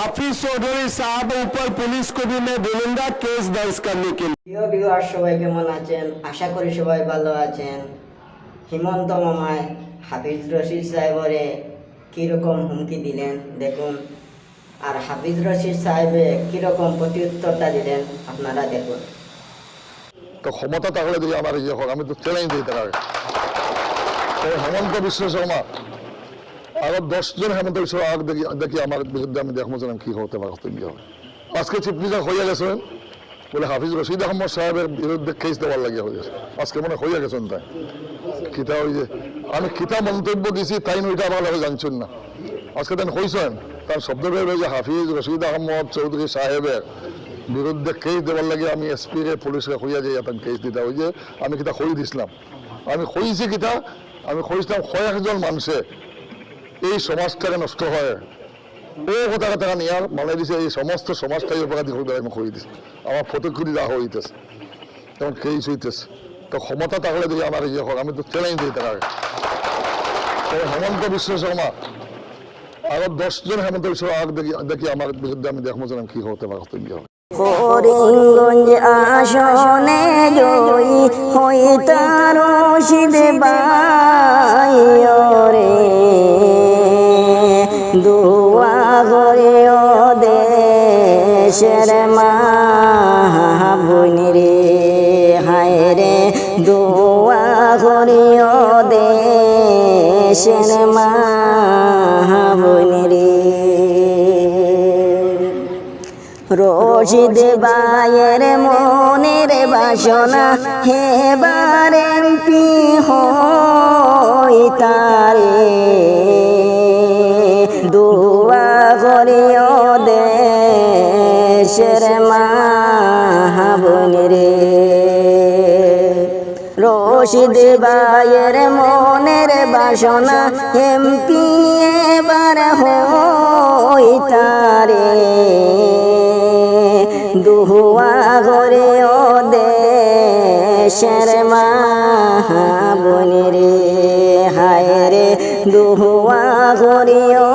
হাফিজ চৌধুরী সাহেব উপর পুলিশ কবি মে গোলন্দা কেস দর্জ করনে কে প্রিয় ভিউয়ার সবাই কেমন আছেন? আশা করি সবাই ভালো আছেন। হিমন্ত মামায় হাফিজ রশিদ সাহেবরে কীরকম হুমকি দিলেন দেখুন। আর হাফিজ রশিদ সাহেবে কীরকম প্রত্যুত্তরটা দিলেন আপনারা দেখুন। তো ক্ষমতা থাকলে যদি আমার ইয়ে হোক আমি তো চ্যালেঞ্জ দিই তার হেমন্ত বিশ্ব শর্মা আরও দশজন হেমন্ত বিশ্ব আগ দেখি দেখি আমার বিরুদ্ধে আমি দেখব যে কি হতে পারে কি হবে। আজকে চিফ মিনিস্টার হইয়া গেছেন বলে হাফিজ রশিদ আহমদ সাহেবের বিরুদ্ধে কেস দেওয়ার লাগিয়া হয়ে গেছে। আজকে মনে হইয়া গেছেন তাই? কিতা ওই যে, আমি কিতা মন্তব্য দিছি তাই ওইটা ভালোভাবে জানছেন না। আজকে তেন হইছেন, তার শব্দ বের যে হাফিজ রশিদ আহমদ চৌধুরী সাহেবের বিরুদ্ধে কেস দেওয়ার লাগে আমি এসপি রে পুলিশকে হইয়া যাই তার কেস দিতে ওই যে আমি কিতা হই দিছিলাম। আমি হইছি কিতা, আমি হইছিলাম কয়েকজন মানুষে এই সমাজটাকে নষ্ট হয়। ও কথা কথা নিয়ে আর মানে দিছে, এই সমস্ত সমাজটাই অপরাধী হয়ে আমি হয়ে দিছি। আমার ফটোকুরি যা হইতেছে তেমন কেস হইতেছে। তো ক্ষমতা থাকলে যদি আমার ইয়ে হোক আমি তো চ্যালেঞ্জ দিই তার আগে। হেমন্ত বিশ্ব শর্মা, আরও দশজন হেমন্ত বিশ্ব আগ দেখি দেখি আমার বিরুদ্ধে আমি দেখব যে কি হতে পারে কি হবে করিমগঞ্জ আসনে জয়ী হই তার রশিদ রে দুয়া করে ও দেশের মা রে হায় রে দুয়া করে ও দেশের মা রে রশিদ বায়ের মনের বাসনা হেবার এমপি হই তারে। করিও দেশের মা বোন রে রশিদ বায়ের মনের বাসনা এমপি এবার হই তারে। দুহুয়া করে ও দেশের মা বোন রে হায় রে দুহুয়া করে ও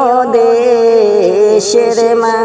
দেশের মা